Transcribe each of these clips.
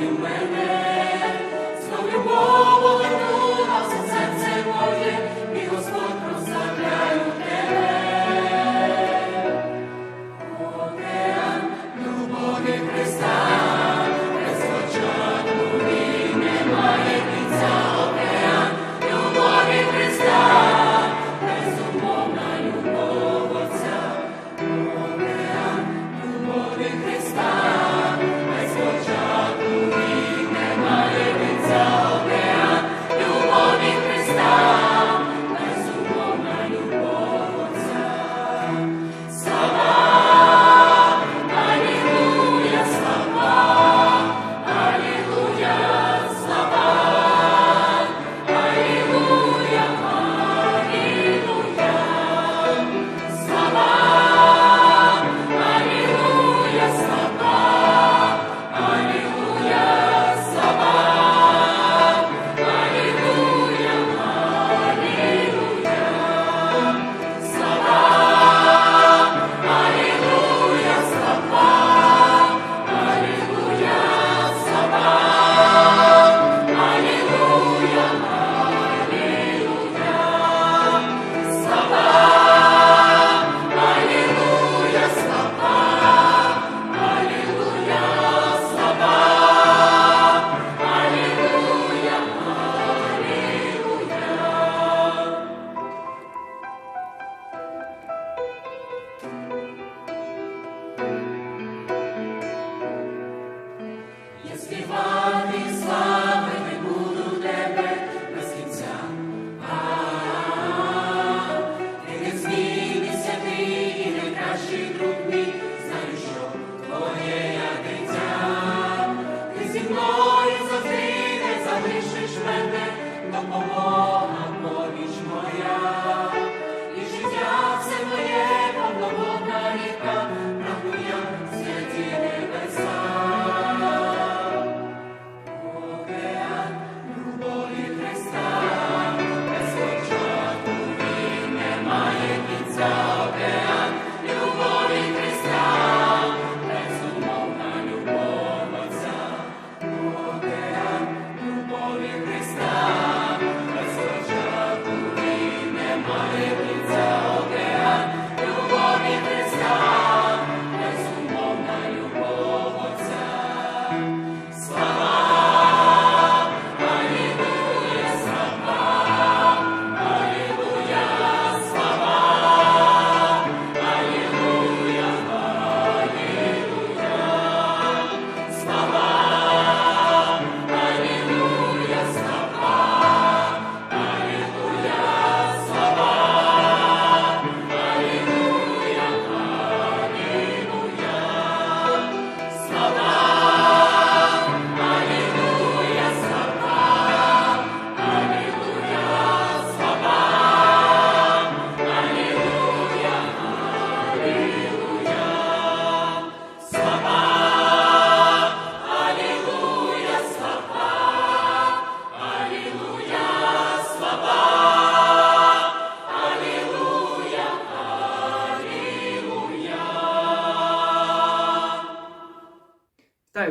Emmanuel.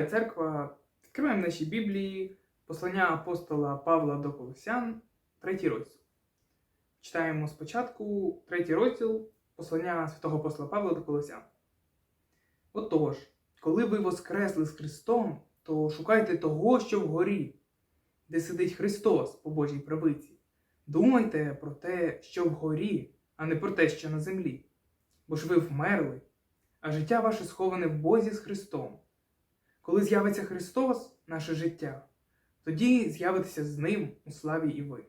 Церква. Відкриваємо наші Біблії, послання апостола Павла до Колосян, третій розділ. Читаємо спочатку третій розділ послання святого апостола Павла до Колосян. Отож, коли ви воскресли з Христом, то шукайте того, що вгорі, де сидить Христос по Божій правиці. Думайте про те, що вгорі, а не про те, що на землі. Бо ж ви вмерли, а життя ваше сховане в Бозі з Христом. Коли з'явиться Христос, наше життя, тоді з'явитеся з Ним у славі і ви.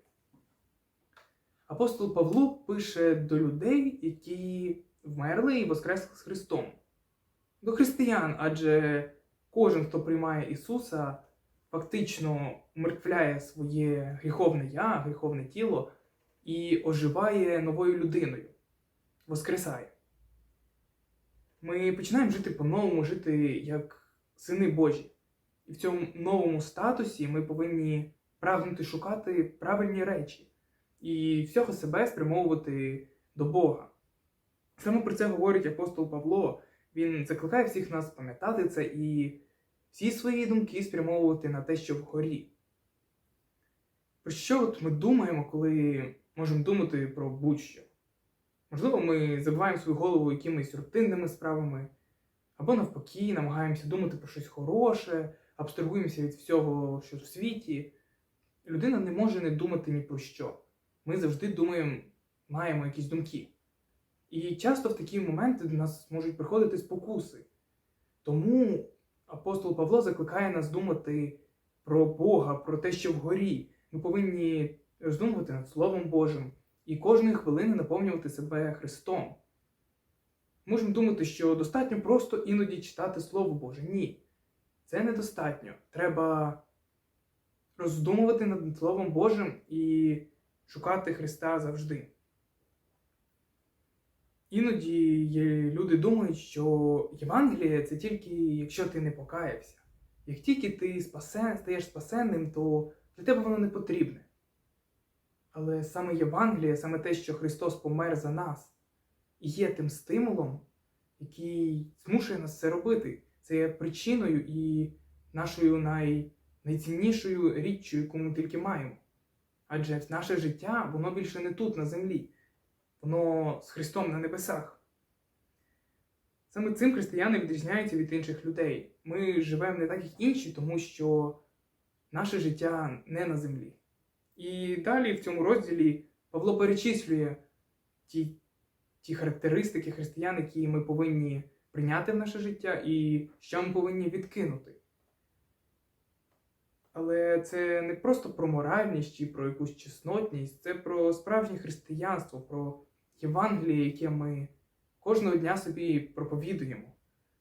Апостол Павло пише до людей, які вмерли і воскресли з Христом. До християн, адже кожен, хто приймає Ісуса, фактично умертвляє своє гріховне я, гріховне тіло і оживає новою людиною, воскресає. Ми починаємо жити по-новому, жити як сини Божі. І в цьому новому статусі ми повинні прагнути шукати правильні речі і всього себе спрямовувати до Бога. Саме про це говорить апостол Павло. Він закликає всіх нас пам'ятати це і всі свої думки спрямовувати на те, що вгорі. Про що от ми думаємо, коли можемо думати про будь-що? Можливо, ми забиваємо свою голову якимись рутинними справами, або навпаки, намагаємося думати про щось хороше, абстрагуємося від всього, що в світі. Людина не може не думати ні про що. Ми завжди думаємо, маємо якісь думки. І часто в такі моменти до нас можуть приходити спокуси. Тому апостол Павло закликає нас думати про Бога, про те, що вгорі. Ми повинні роздумувати над Словом Божим і кожної хвилини наповнювати себе Христом. Можемо думати, що достатньо просто іноді читати Слово Боже. Ні, це недостатньо. Треба роздумувати над Словом Божим і шукати Христа завжди. Іноді люди думають, що Євангеліє це тільки якщо ти не покаявся. Як тільки ти спасен, стаєш спасенним, то для тебе воно не потрібне. Але саме Євангеліє, саме те, що Христос помер за нас, є тим стимулом, який змушує нас це робити. Це є причиною і нашою най... найціннішою річчю, яку ми тільки маємо. Адже наше життя, воно більше не тут, на землі, воно з Христом на небесах. Саме цим християни відрізняються від інших людей. Ми живемо не так, як інші, тому що наше життя не на землі. І далі в цьому розділі Павло перечислює ті, ті характеристики християн, які ми повинні прийняти в наше життя, і що ми повинні відкинути. Але це не просто про моральність чи про якусь чеснотність, це про справжнє християнство, про Євангеліє, яке ми кожного дня собі проповідуємо.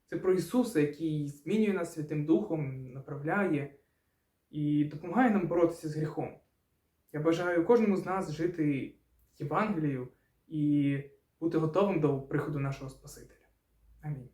Це про Ісуса, який змінює нас Святим Духом, направляє і допомагає нам боротися з гріхом. Я бажаю кожному з нас жити Євангелією і бути готовим до приходу нашого Спасителя. Амінь.